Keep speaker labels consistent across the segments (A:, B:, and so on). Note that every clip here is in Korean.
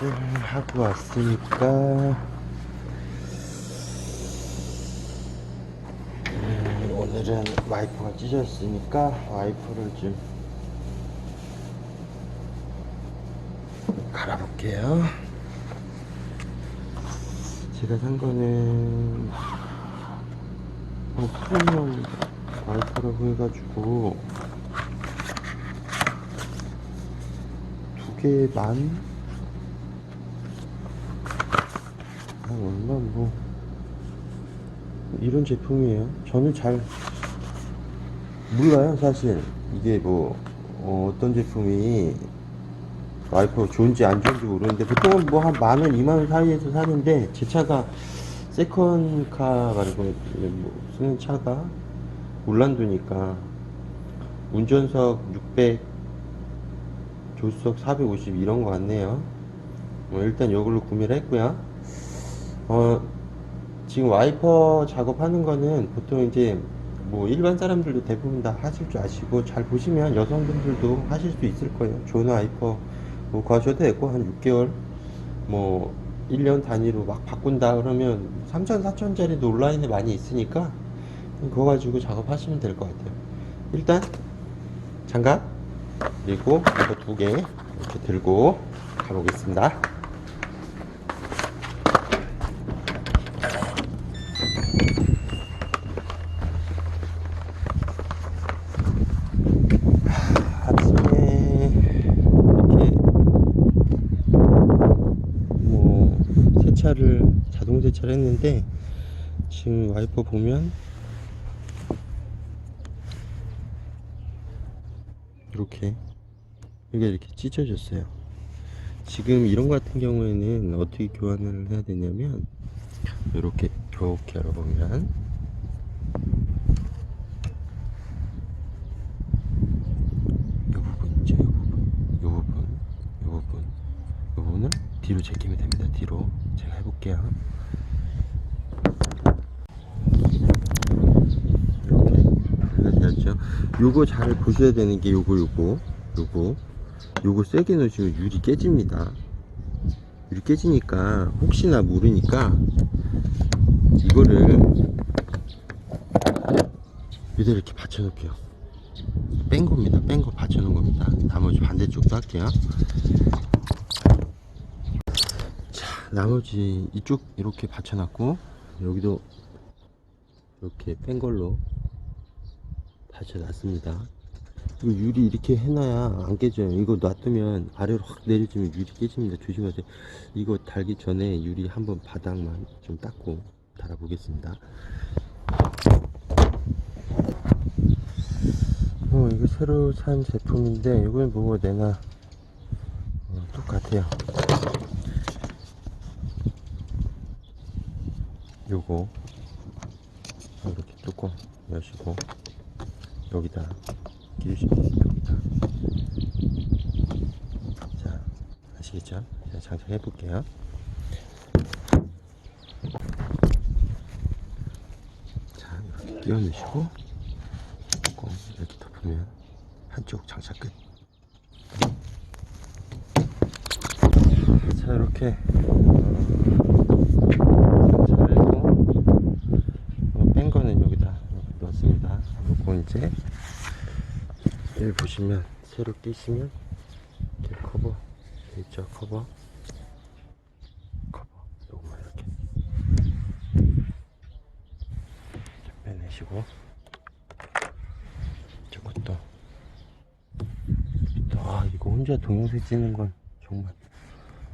A: 세차를 하고 왔으니까 음, 오늘은 와이퍼가 찢어졌으니까 와이퍼를 좀 갈아볼게요. 제가 산 거는 어, 프리미엄 와이퍼라고 해가지고 두 개에 만? 아, 얼마 뭐 이런 제품이에요. 저는 잘 몰라요, 사실. 이게 뭐 어, 어떤 제품이 와이퍼 좋은지 안 좋은지 모르는데 보통은 뭐 한 만 원, 이만 원 사이에서 사는데 제 차가 세컨카 가지고 뭐 쓰는 차가 올란도니까 운전석 600 조수석 450 이런 거 같네요. 뭐 일단 이걸로 구매를 했고요. 어, 지금 와이퍼 작업하는 거는 보통 이제 뭐 일반 사람들도 대부분 다 하실 줄 아시고 잘 보시면 여성분들도 하실 수 있을 거예요. 좋은 와이퍼 뭐 구하셔도 되고 한 6개월 뭐 1년 단위로 막 바꾼다 그러면 3천 4천짜리도 온라인에 많이 있으니까 그거 가지고 작업하시면 될 것 같아요. 일단 장갑 그리고 이거 두 개 이렇게 들고 가보겠습니다. 아침에 이렇게 뭐 세차를 자동 세차를 했는데 지금 와이퍼 보면 이렇게 이게 이렇게 찢어졌어요. 지금 이런 거 같은 경우에는 어떻게 교환을 해야 되냐면 이렇게 이렇게 열어보면 이 부분 있죠, 이 부분, 이 부분, 이 부분, 이 부분을 뒤로 제끼면 됩니다. 뒤로 제가 해볼게요. 이렇게 되었죠. 요거 잘 보셔야 되는 게 요거 요거 요거 요거 세게 넣으시면 유리 깨집니다. 유리 깨지니까 혹시나 모르니까 이거를 이대로 이렇게 받쳐 놓을게요. 뺀 겁니다. 뺀 거 받쳐 놓은 겁니다. 나머지 반대쪽도 할게요. 자, 나머지 이쪽 이렇게 받쳐 놨고 여기도 이렇게 뺀 걸로 받쳐 놨습니다. 이거 유리 이렇게 해놔야 안 깨져요. 이거 놔두면 아래로 확 내려지면 유리 깨집니다. 조심하세요. 이거 달기 전에 유리 한번 바닥만 좀 닦고 달아보겠습니다. 어, 이거 새로 산 제품인데 이건 뭐가 되나 어, 똑같아요. 요거 이렇게 뚜껑 여시고 여기다 끼우시면. 여기다. 자, 아시겠죠? 제가 장착해 볼게요. 자, 이렇게 끼워 넣으시고 뚜껑 이렇게 덮으면 한쪽 장착 끝. 자, 이렇게 장착을 해서 어, 뺀 거는 여기다 이렇게 넣었습니다. 요거 이제 여기 보시면 새로 끼시면 이렇게 커버 돼 있죠 커버 커버 이렇게 이렇게 빼내시고 저것도 아 이거 혼자 동영상 찍는 건 정말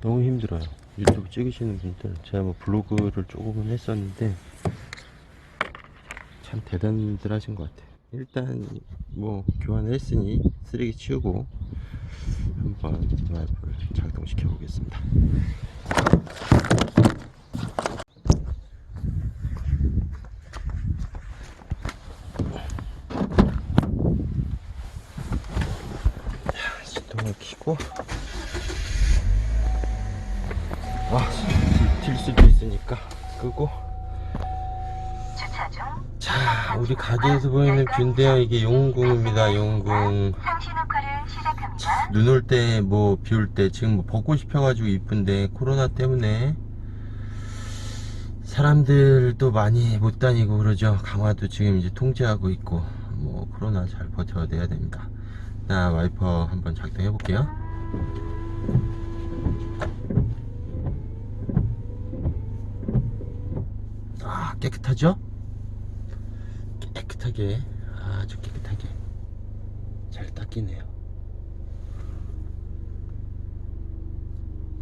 A: 너무 힘들어요. 유튜브 찍으시는 분들 제가 뭐 블로그를 조금은 했었는데 참 대단들 하신 것 같아요 일단 뭐 교환을 했으니 쓰레기 치우고 한번 와이프를 작동시켜 보겠습니다. 자, 시동을 켜고. 아, 딜 수도 있으니까 끄고 우리 가게에서 보이는 뷰인데요. 이게 용궁입니다, 용궁. 눈 올 때 뭐 비 올 때 지금 뭐 벗고 싶어가지고 이쁜데 코로나 때문에 사람들도 많이 못 다니고 그러죠 강화도 지금 이제 통제하고 있고 뭐 코로나 잘 버텨내야 됩니다 나 와이퍼 한번 작동해 볼게요 아 깨끗하죠? 깨끗하게 아주 깨끗하게 잘 닦이네요.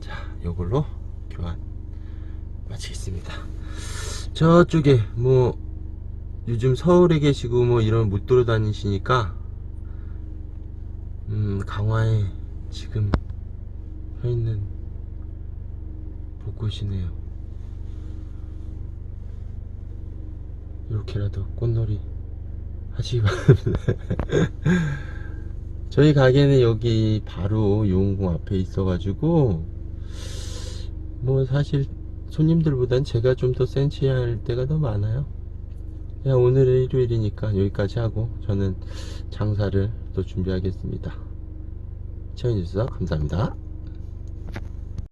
A: 자 요걸로 교환 마치겠습니다. 저쪽에 뭐 요즘 서울에 계시고 뭐 이런 못 돌아다니시니까 음 강화에 지금 서 있는 벚꽃이네요. 이렇게라도 꽃놀이 하시기 바랍니다 저희 가게는 여기 바로 용궁 앞에 있어 가지고 뭐 사실 손님들보단 제가 좀 더 센치할 때가 더 많아요. 그냥 오늘은 일요일이니까 여기까지 하고 저는 장사를 또 준비하겠습니다. 시청해주셔서 감사합니다.